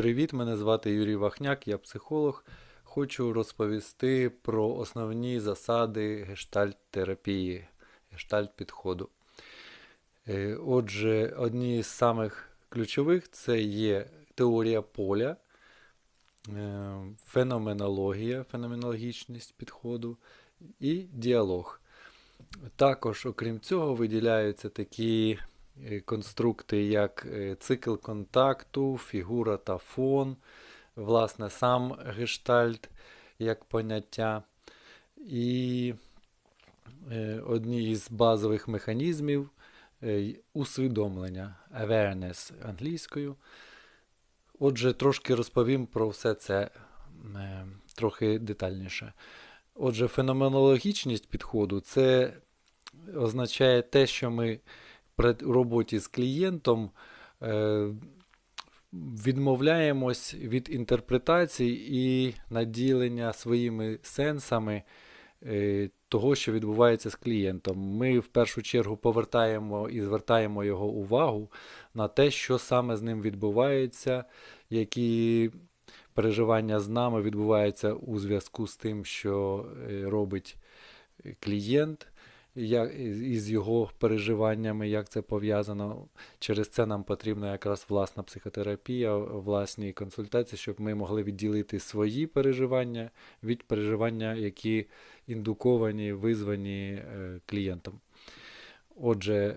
Привіт, мене звати Юрій Вахняк, я психолог. Хочу розповісти про основні засади гештальт-терапії, гештальт-підходу. Е, Отже, одні з самих ключових це є теорія поля, е, феноменологія, феноменологічність підходу і діалог. Також, окрім цього, виділяються такі конструкти, як е, цикл контакту, фігура та фон, власне, сам гештальт як поняття. І е, одні із базових механізмів е, усвідомлення, awareness англійською. Отже, трошки розповім про все це е, трохи детальніше. Отже, феноменологічність підходу це означає те, що ми при роботі з клієнтом е, відмовляємось від інтерпретацій і наділення своїми сенсами е, того, що відбувається з клієнтом. Ми в першу чергу повертаємо і звертаємо його увагу на те, що саме з ним відбувається, які переживання з нами відбуваються у зв'язку з тим, що е, робить клієнт. Із його переживаннями, як це пов'язано. Через це нам потрібна якраз власна психотерапія, власні консультації, щоб ми могли відділити свої переживання від переживання, які індуковані, визвані е, клієнтом. Отже,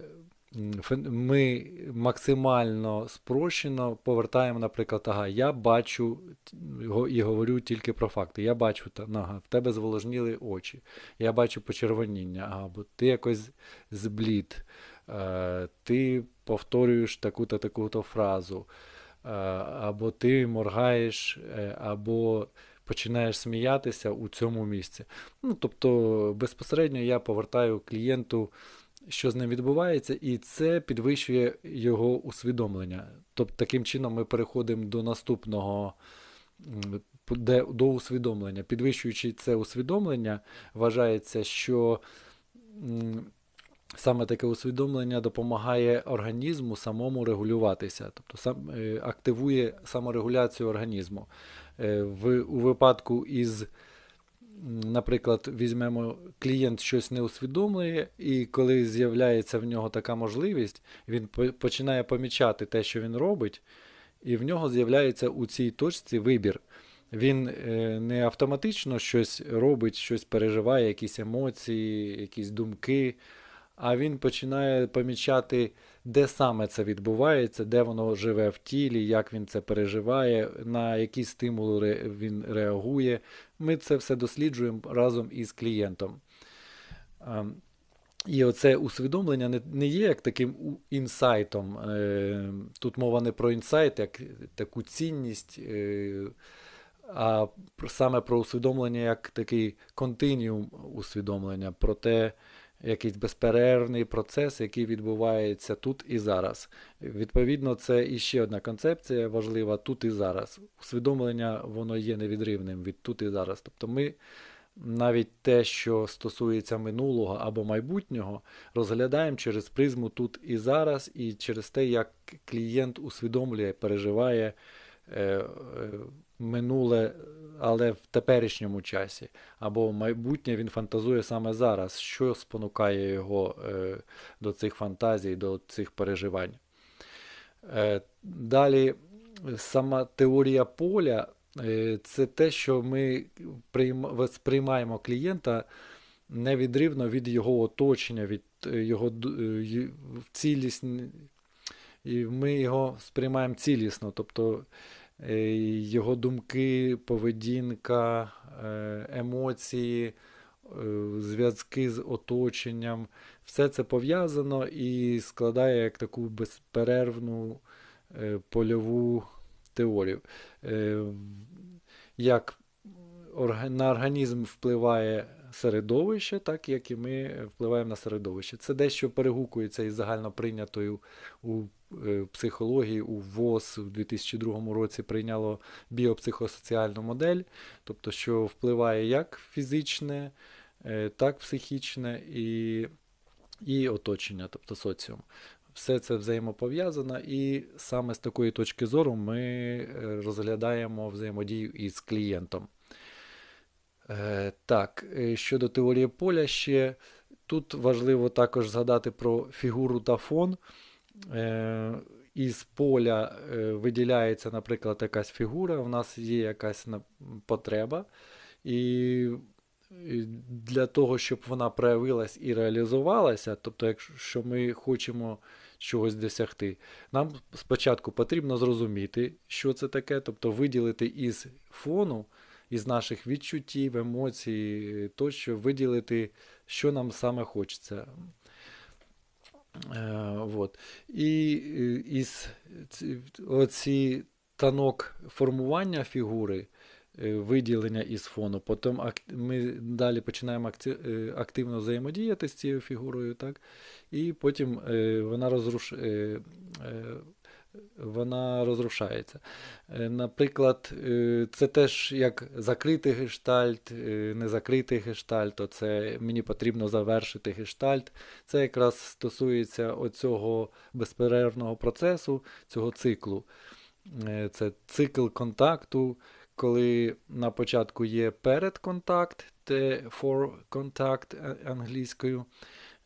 ми максимально спрощено повертаємо, наприклад, ага, я бачу і говорю тільки про факти. Я бачу, ага, в тебе зволожніли очі, я бачу почервоніння, ага, бо ти якось зблід, е, ти повторюєш таку-то таку-то фразу, е, або ти моргаєш, е, або починаєш сміятися у цьому місці. Ну, тобто, безпосередньо я повертаю клієнту що з ним відбувається, і це підвищує його усвідомлення. Тобто, таким чином ми переходимо до наступного, де, до усвідомлення. Підвищуючи це усвідомлення, вважається, що саме таке усвідомлення допомагає організму самому регулюватися, тобто сам, е, активує саморегуляцію організму. Е, В, у випадку із Наприклад, візьмемо, клієнт щось не усвідомлює, і коли з'являється в нього така можливість, він починає помічати те, що він робить, і в нього з'являється у цій точці вибір. Він е, не автоматично щось робить, щось переживає, якісь емоції, якісь думки, а він починає помічати, де саме це відбувається, де воно живе в тілі, як він це переживає, на які стимули він реагує. Ми це все досліджуємо разом із клієнтом. Ем, І оце усвідомлення не, є як таким інсайтом. Е, Тут мова не про інсайт, як таку цінність, е, а саме про усвідомлення як такий континіум усвідомлення, про те, якийсь безперервний процес, який відбувається тут і зараз. Відповідно, це іще одна концепція важлива тут і зараз. Усвідомлення воно є невідривним від тут і зараз. Тобто ми навіть те, що стосується минулого або майбутнього, розглядаємо через призму тут і зараз, і через те, як клієнт усвідомлює, переживає е, е, минуле, але в теперішньому часі, або майбутнє він фантазує саме зараз, що спонукає його е, до цих фантазій, до цих переживань. Е, Далі, сама теорія поля е, це те, що ми прийма- сприймаємо клієнта невідривно від його оточення, від е, його е, цілісні, і ми його сприймаємо цілісно, тобто його думки, поведінка, е, емоції, е, зв'язки з оточенням, все це пов'язано і складає як таку безперервну е, польову теорію. Е, Як на організм впливає середовище, так як і ми впливаємо на середовище. Це дещо перегукується із загально прийнятою у е, психології, у ВОЗ в 2002 році прийняло біопсихосоціальну модель, тобто, що впливає як фізичне, е, так психічне і, і оточення, тобто соціум. все це взаємопов'язано, і саме з такої точки зору ми е, розглядаємо взаємодію із клієнтом. Е, Так, е, щодо теорії поля ще тут важливо також згадати про фігуру та фон. Е, Із поля е, виділяється, наприклад, якась фігура, у нас є якась потреба, і для того, щоб вона проявилась і реалізувалася, тобто, якщо ми хочемо чогось досягти, нам спочатку потрібно зрозуміти, що це таке, тобто виділити із фону, із наших відчуттів, емоцій, тощо виділити, що нам саме хочеться. Е, вот. І е, із оці танок формування фігури, е, виділення із фону, потім ми далі починаємо е, активно взаємодіяти з цією фігурою, так? і потім е, вона, розруш... вона розрушається. Е, Наприклад, е, це теж як закритий гештальт, е, не закритий гештальт, то це мені потрібно завершити гештальт. Це якраз стосується оцього безперервного процесу, цього циклу. Це цикл контакту, коли на початку є передконтакт, те for contact англійською.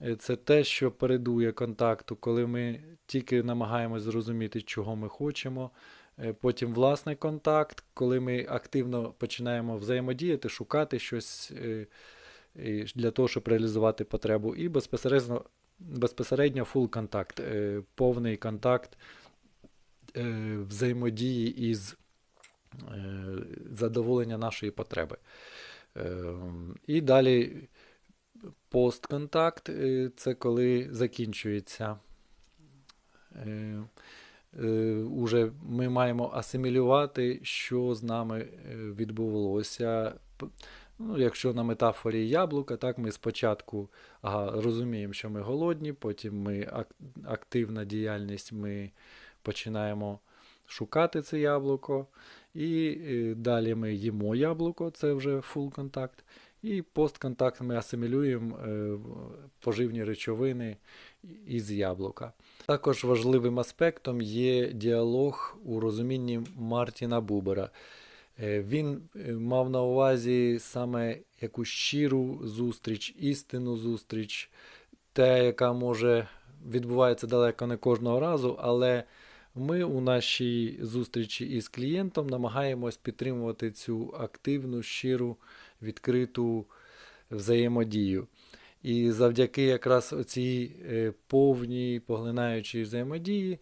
Е, Це те, що передує контакту, коли ми тільки намагаємось зрозуміти, чого ми хочемо. Е, Потім власний контакт, коли ми активно починаємо взаємодіяти, шукати щось е, для того, щоб реалізувати потребу. І безпосередньо, безпосередньо full контакт, повний контакт взаємодії із задоволення нашої потреби. Е, І далі постконтакт е, це коли закінчується. е, е, Уже ми маємо асимілювати, що з нами відбувалося. Ну, якщо на метафорі яблука, так ми спочатку ага, розуміємо, що ми голодні, потім ми активна діяльність, ми починаємо шукати це яблуко, і далі ми їмо яблуко, це вже full контакт. І постконтакт ми асимілюємо е, поживні речовини із яблука. Також важливим аспектом є діалог у розумінні Мартіна Бубера. Е, Він е, мав на увазі саме якусь щиру зустріч, істинну зустріч, те, яка може відбувається далеко не кожного разу, але ми у нашій зустрічі із клієнтом намагаємось підтримувати цю активну, щиру, відкриту взаємодію. І завдяки якраз цій повній поглинаючій взаємодії,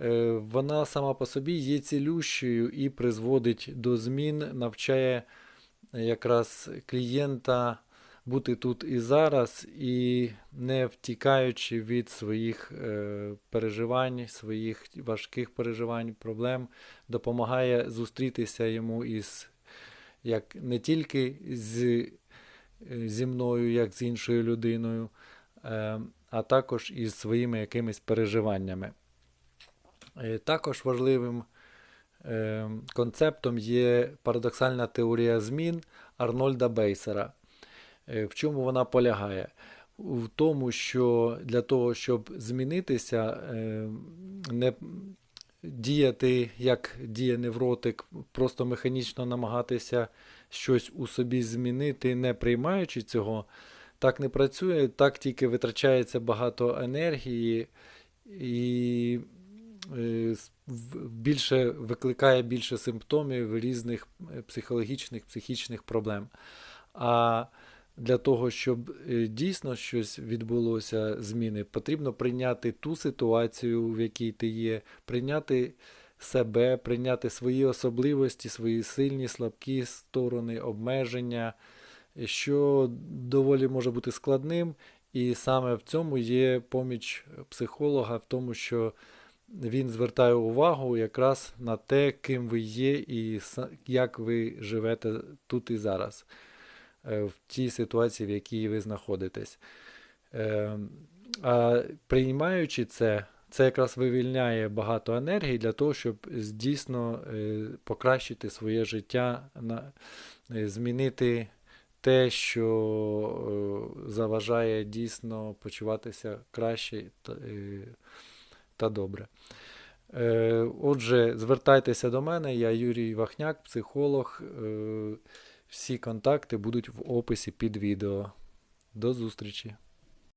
е, вона сама по собі є цілющою і призводить до змін, навчає якраз клієнта бути тут і зараз, і не втікаючи від своїх е, переживань, своїх важких переживань, проблем, допомагає зустрітися йому із як не тільки з, е, зі мною, як з іншою людиною, е, а також із своїми якимись переживаннями. Е, Також важливим концептом є парадоксальна теорія змін Арнольда Бейсера. В чому вона полягає? В тому, що для того, щоб змінитися, не діяти як діє невротик, просто механічно намагатися щось у собі змінити, не приймаючи цього, так не працює, так тільки витрачається багато енергії і е, більше викликає більше симптомів різних е, психологічних, психічних проблем. А для того, щоб е, дійсно щось відбулося, зміни, потрібно прийняти ту ситуацію, в якій ти є, прийняти себе, прийняти свої особливості, свої сильні, слабкі сторони, обмеження, що доволі може бути складним. І саме в цьому є поміч психолога, в тому, що він звертає увагу якраз на те, ким ви є і як ви живете тут і зараз, в тій ситуації, в якій ви знаходитесь. Е, А приймаючи це, це якраз вивільняє багато енергії для того, щоб дійсно е, покращити своє життя, е, змінити те, що е, заважає дійсно почуватися краще та, е, добре. Е, Отже, звертайтеся до мене, я Юрій Вахняк, психолог. Всі контакти будуть в описі під відео. До зустрічі!